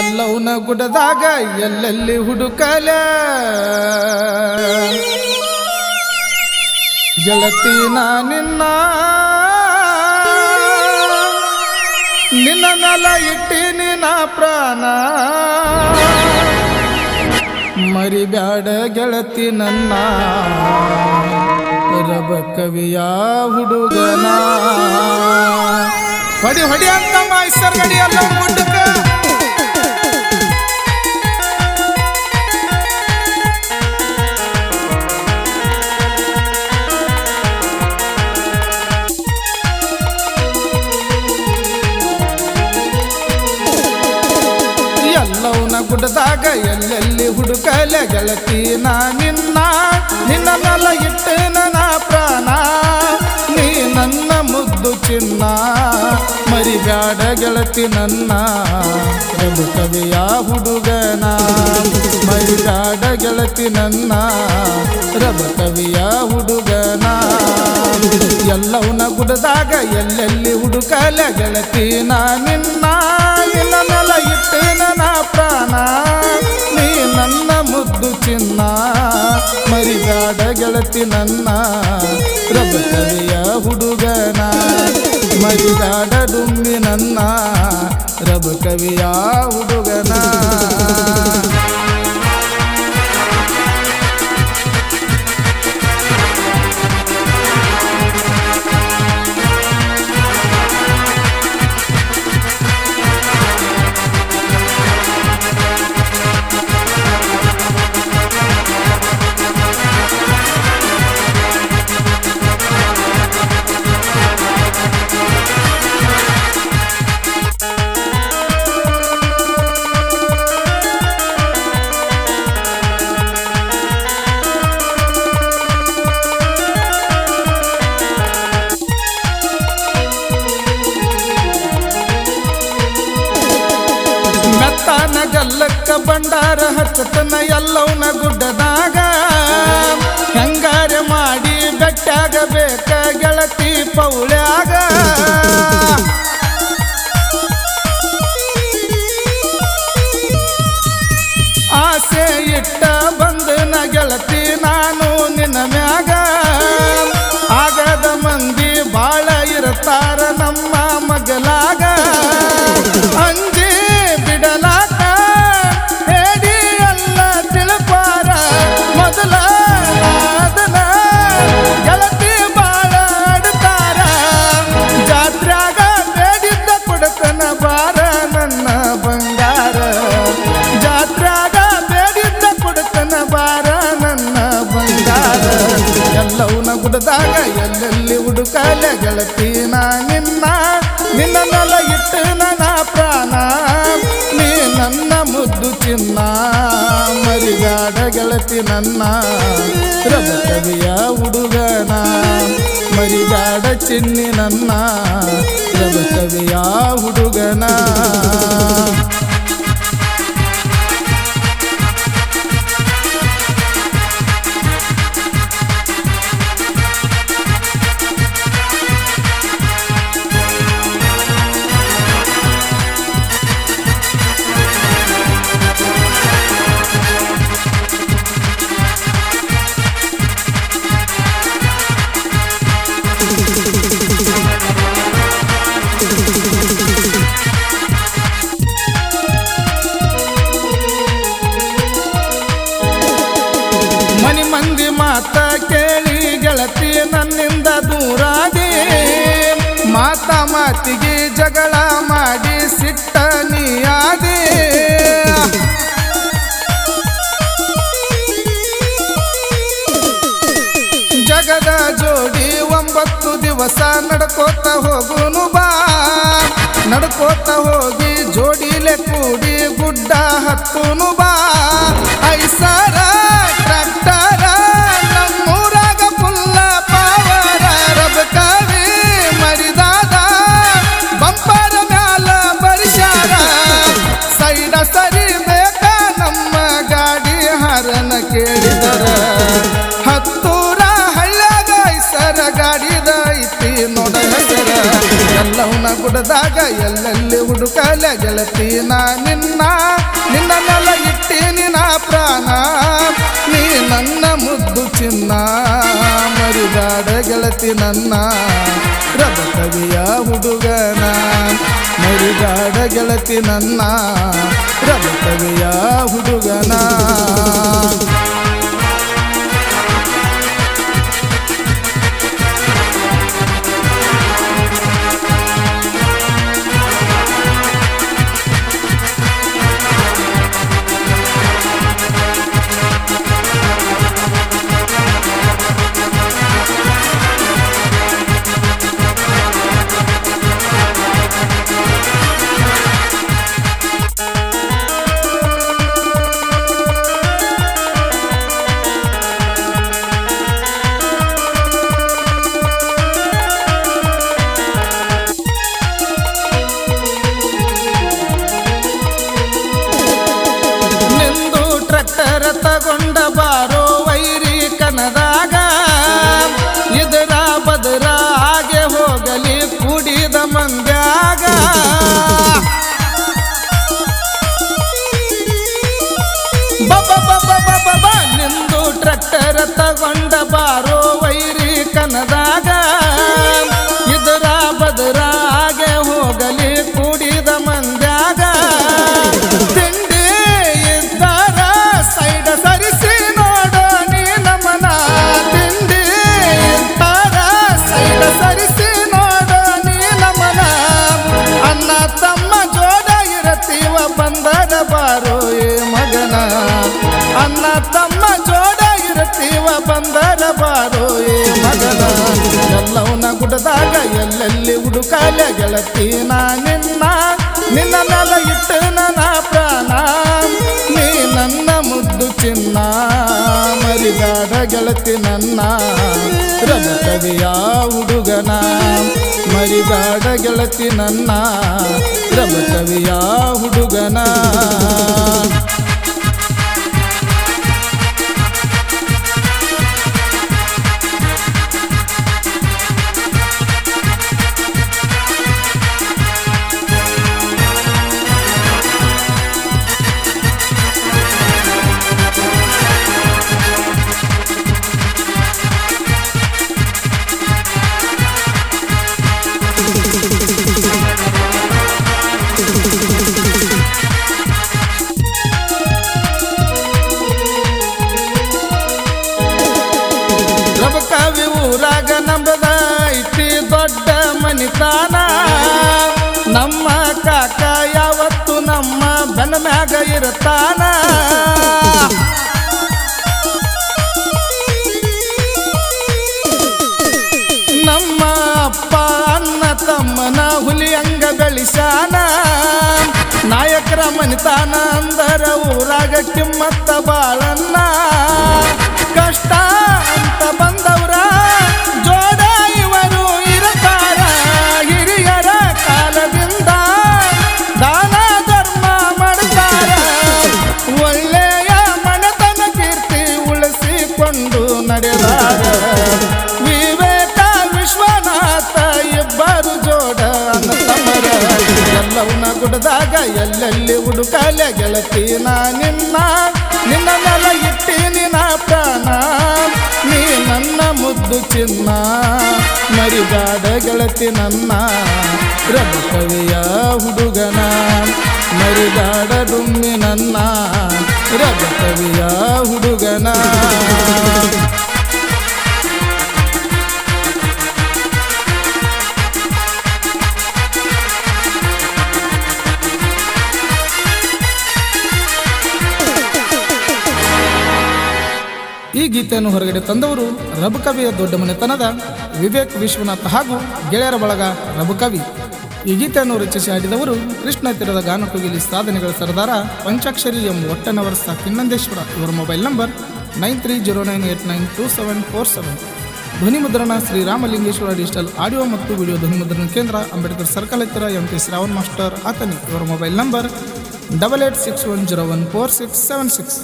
ಎಲ್ಲವನ ಗುಡದಾಗ ಎಲ್ಲೆಲ್ಲಿ ಹುಡುಕಲ? ಗೆಳತಿ ನಾ ನಿನ್ನ ನಿನ್ನ ನೆಲ ಇಟ್ಟಿನಿ ನಾ ಪ್ರಾಣ. ಮರಿಬ್ಯಾಡ ಗೆಳತಿ ನನ್ನ, ರಬ ಕವಿಯ ಹುಡುಗನ. ಹೊಡಿ ಹೊಡಿ ಅಂತ ಮೈಸರ್ ಗಡಿ ಹುಡುಕಲೆ ಗೆಳತಿ ನಾ ನಿನ್ನ ನಿನ್ನ ನಲ ನನ್ನ ಪ್ರಾಣ. ನೀ ನನ್ನ ಮುದ್ದು ಚಿನ್ನ. ಮರಿಬ್ಯಾಡ ಗೆಳತಿ ನನ್ನ ಪ್ರಭು ಕವಿಯ ಹುಡುಗನ. ಮರಿಬ್ಯಾಡ ಗೆಳತಿ ನನ್ನ ರಬ ಕವಿಯ ಹುಡುಗನ. ಎಲ್ಲವನ ಗುಡದಾಗ ಎಲ್ಲೆಲ್ಲಿ ಹುಡುಕಲ ಗೆಳತಿ ನಾ ನಿನ್ನ. ನೆಲ ನಲ ಇಟ್ಟು ನನ್ನ ಪ್ರಾಣ. ನೀ ನನ್ನ ಮುದ್ದು ಚಿನ್ನ. ಮರಿಗಾಡ ಗೆಳತಿ ನನ್ನ ರಬ ಕವಿಯ ಹುಡುಗನ. ಡುಮ್ಮಿ ನನ್ನ ರಬ ಕವಿಯ ಹುಡುಗನ. ಮೆತ್ತಾನ ಭಂಡಾರ ಹಚ್ಚತನ ಎಲ್ಲವನ ಗುಡ್ಡದಾಗ. ಹೆಂಗಾರ ಮಾಡಿ ಬೆಟ್ಟಾಗ ಬೇಕ ಗೆಳತಿ ಪೌಳ್ಯಾಗ. ಆಸೆ ಇಟ್ಟ ಬಂದನ ಗೆಳತಿ ನಾನು ನಿನ್ನ ಮ್ಯಾಗ. ಆಗದ ಮಂದಿ ಬಾಳ ಇರ್ತಾರ ನಮ್ಮ ಮಗಲಾಗ. ಎಲ್ಲವನ ಗುಡದಾಗ ಎಲ್ಲೆಲ್ಲಿ ಹುಡುಕಾಲ ಗೆಳತಿ ನಾ ನಿನ್ನ? ನಿನ್ನ ನಲ ಇಟ್ಟು ನನ್ನ ಪ್ರಾಣ. ನೀ ನನ್ನ ಮುದ್ದು ಚಿನ್ನ ಮರಿಗಾಡ ಗೆಳತಿ ನನ್ನ ರಬ ಕವಿಯ ಹುಡುಗನ. ಮರಿಗಾಡ ಚಿನ್ನಿ ನನ್ನ ರಬ ಕವಿಯ ಹುಡುಗನ. ಮಾತಿಗೆ ಜಗಳ ಮಾಡಿ ಸಿಟ್ಟ ನೀಯಾದೆ. ಜಗದ ಜೋಡಿ ಒಂಬತ್ತು ದಿವಸ ನಡ್ಕೋತ ಹೋಗುನು ಬಾ. ನಡ್ಕೋತ ಹೋಗಿ ಜೋಡಿಲೆ ಕೂಡಿ ಗುಡ್ಡ ಹತ್ತುನು ಬಾ. ಗುಡದಾಗ ಎಲ್ಲೆಲ್ಲಿ ಹುಡುಕಲೆ ಗೆಳತಿ ನಾ ನಿನ್ನ? ನಿನ್ನ ನೆಲ ಇಟ್ಟೀನಿ ನಾ ಪ್ರಾಣ. ನೀ ನನ್ನ ಮುದ್ದು ಚಿನ್ನ. ಮರಿಗಾಡ ಗೆಳತಿ ನನ್ನ. ರಬ ಕವಿಯ ಹುಡುಗನ. ಮರಿಗಾಡ ಗೆಳತಿ ನನ್ನ. ರಬ ಕವಿಯ ಹುಡುಗನ. ಅನ್ನ ತಮ್ಮ ಜೋಡ ಬಂದರ ಬಾರೋ ಏ ಮಗನ ಎಲ್ಲವನ್ನ ಗುಡದಾಗ ಎಲ್ಲೆಲ್ಲಿ ಹುಡುಕಾಲ ಗೆಳತಿ ನಾ ನಿನ್ನ ನಿನ್ನ ನೆಲ ಇಟ್ಟು ನನ್ನ ಪ್ರಾಣ. ನೀ ನನ್ನ ಮುದ್ದು ಚಿನ್ನ. ಮರಿದಾಡ ಗೆಳತಿ ನನ್ನ. ರಮ ಕವಿಯ ಹುಡುಗನ. ಮರಿದಾಡ ಗೆಳತಿ ನನ್ನ. ರಮ ಕವಿಯ ಹುಡುಗನ. ಇರ್ತಾನ ನಮ್ಮ ಅಪ್ಪ ಅನ್ನ ತಮ್ಮನ ಹುಲಿ ಅಂಗ ಬೆಳಿಸಾನ ನಾಯಕರ ಮನಿತಾನ ಅಂದರ ಊರಾಗ ಕಿಮ್ಮತ್ತ ಬಾಳನ್ನ. ಕಷ್ಟ ನಡೆದಾರ. ವಿವೇಕ ವಿಶ್ವನಾಥ ಇಬ್ಬರು ಜೋಡ ತಮ್ಮರ ಎಲ್ಲವನ್ನ ಗುಡದಾಗ ಎಲ್ಲೆಲ್ಲಿ ಹುಡುಕಲೆ ಗೆಳತಿ ನಾ ನಿನ್ನ. ನಿನ್ನ ನೆಲ ಇಟ್ಟೀನಿ ನಾ ಪ್ರಾಣ. ನೀ ನನ್ನ ಮುದ್ದು ಚಿನ್ನ. ಮರಿಗಾಡ ಗೆಳತಿ ನನ್ನ. ರಘು ಕವಿಯ ಹುಡುಗನ. ಮರಿಗಾಡ ಡುಮ್ಮಿ ನನ್ನ. ರಘು ಕವಿಯ ಹುಡುಗನ. ಗೀತೆಯನ್ನು ಹೊರಗಡೆ ತಂದವರು ರಬಕವಿಯ ದೊಡ್ಡ ಮನೆತನದ ವಿವೇಕ್ ವಿಶ್ವನಾಥ್ ಹಾಗೂ ಗೆಳೆಯರ ಬಳಗ ರಬಕವಿ. ಈ ಗೀತೆಯನ್ನು ರಚಿಸಿ ಆಡಿದವರು ಕೃಷ್ಣ ತೀರದ ಗಾನಕೋಗಿಲಿ ಸಾಧನೆಗಳ ಸರದಾರ ಪಂಚಾಕ್ಷರಿ ಎಂ ಒಟ್ಟನವರ್ ಸಹ ಕಿನ್ನಂದೇಶ್ವರ ಇವರ mobile number nine three zero nine eight nine two seven four seven. ಧ್ವನಿ ಮುದ್ರಣ ಶ್ರೀರಾಮಲಿಂಗೇಶ್ವರ ಡಿಜಿಟಲ್ ಆಡಿಯೋ ಮತ್ತು ವಿಡಿಯೋ ಧ್ವನಿ ಮುದ್ರಣ ಕೇಂದ್ರ ಅಂಬೇಡ್ಕರ್ ಸರ್ಕಲ್ ಹತ್ತಿರ ಎಂ ಟಿ ಶ್ರಾವಣ್ ಮಾಸ್ಟರ್ ಆತನಿ. ಇವರ mobile number double eight six one zero one four six seven six.